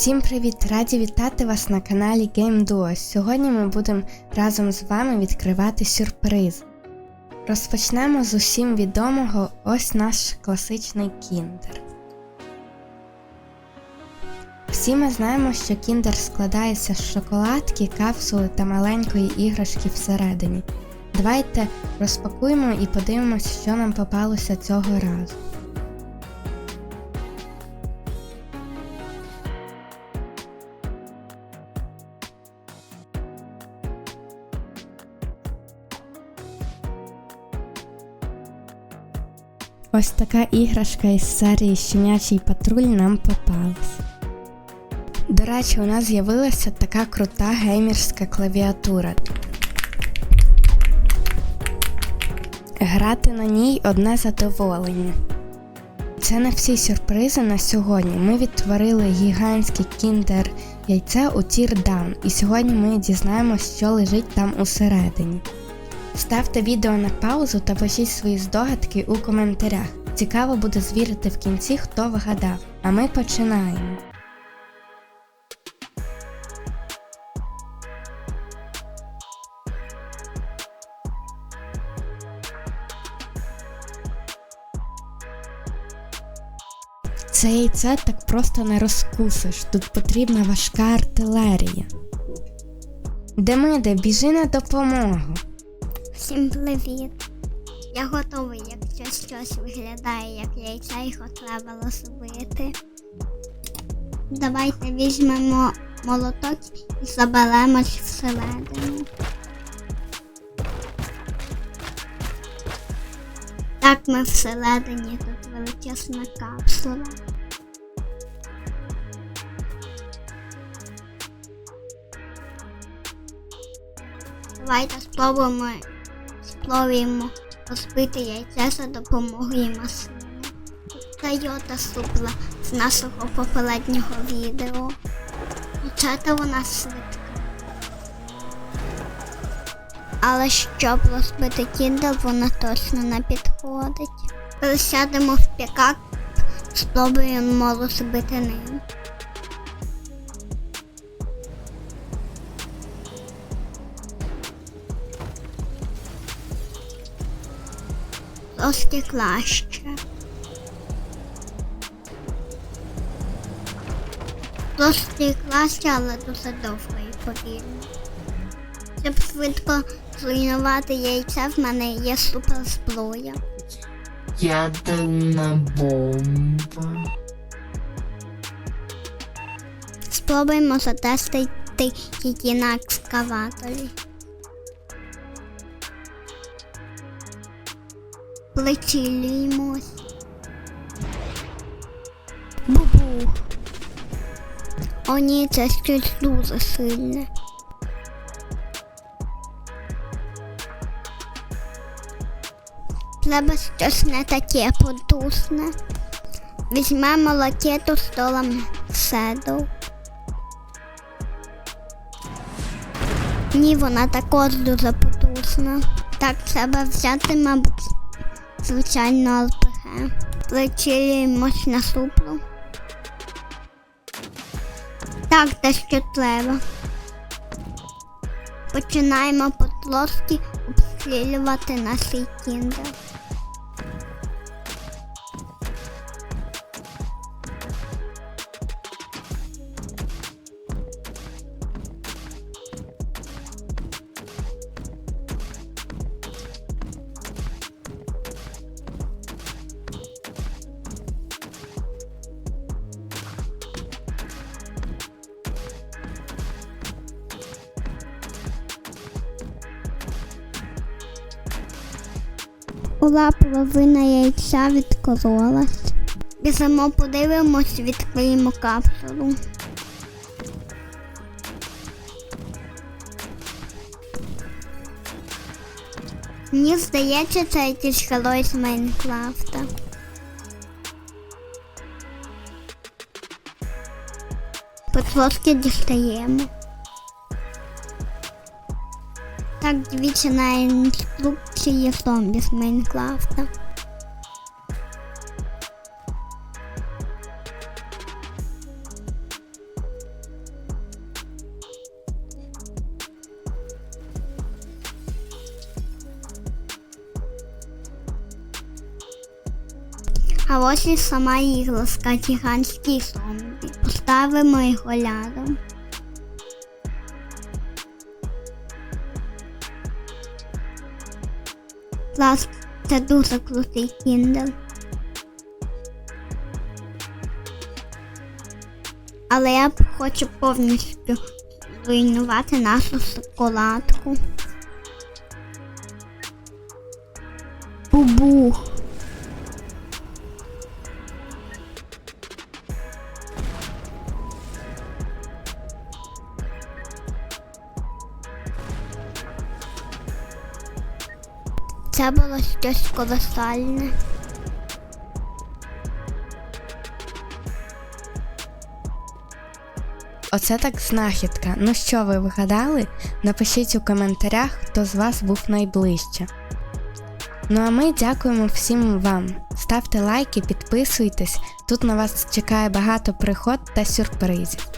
Всім привіт! Раді вітати вас на каналі Game Duo. Сьогодні ми будемо разом з вами відкривати сюрприз. Розпочнемо з усім відомого ось наш класичний кіндер. Всі ми знаємо, що кіндер складається з шоколадки, капсули та маленької іграшки всередині. Давайте розпакуємо і подивимось, що нам попалося цього разу. Ось така іграшка із серії Щенячий патруль нам попалась. До речі, у нас з'явилася така крута геймерська клавіатура. Грати на ній одне задоволення. Це не всі сюрпризи на сьогодні. Ми відтворили гігантське кіндер яйце у Тірдаун, і сьогодні ми дізнаємось, що лежить там усередині. Ставте відео на паузу та пишіть свої здогадки у коментарях. Цікаво буде звірити в кінці, хто вгадав. А ми починаємо. Це яйце так просто не розкусиш. Тут потрібна важка артилерія. Демиде, біжи на допомогу. Всім привіт! Я готовий, якщо щось виглядає як яйця, його треба розбити. Давайте візьмемо молоток і заберемось всередину. Так ми всередині тут величезна капсула. Давайте спробуємо спробуємо розбити яйця за допомогою маслини. Тойота супла з нашого попереднього відео. Дівчата вона швидка. Але щоб розбити кіндл, вона точно не підходить. Пересядемо в пікап, спробуємо розбити ним. Трошки краще. Трошки краще, але дуже довго і повільно. Щоб швидко зруйнувати яйця, в мене є суперзброя. Ядерна бомба. Спробуємо затестити її на екскаваторі. Прицілюємось. Бубух. О ні, це щось дуже сильне. Треба щось не таке потусне. Візьмемо ракету столом седу. Ні, вона також дуже потужна. Так, треба взяти, мабуть, звичайно ЛПГ. Прицілюємось на суплу. Так, те, що треба. Починаємо потрошки обстрілювати наші кіндер. Була половина яйця відкололась. Біжимо, подивимось, відкриємо капсулу. Мені здається, це якийсь герой з Майнкрафта. Потрошки дістаємо. Так двічі на інструкції зомбі з Майнкрафта. А ось і сама іграшка гігантський зомбі. Поставимо його лядом. Клас, це дуже крутий Kindle. Але я хочу повністю зруйнувати нашу шоколадку. Бубу. Це було щось колосальне. Оце так знахідка. Ну що ви вигадали? Напишіть у коментарях, хто з вас був найближче. Ну а ми дякуємо всім вам. Ставте лайки, підписуйтесь. Тут на вас чекає багато пригод та сюрпризів.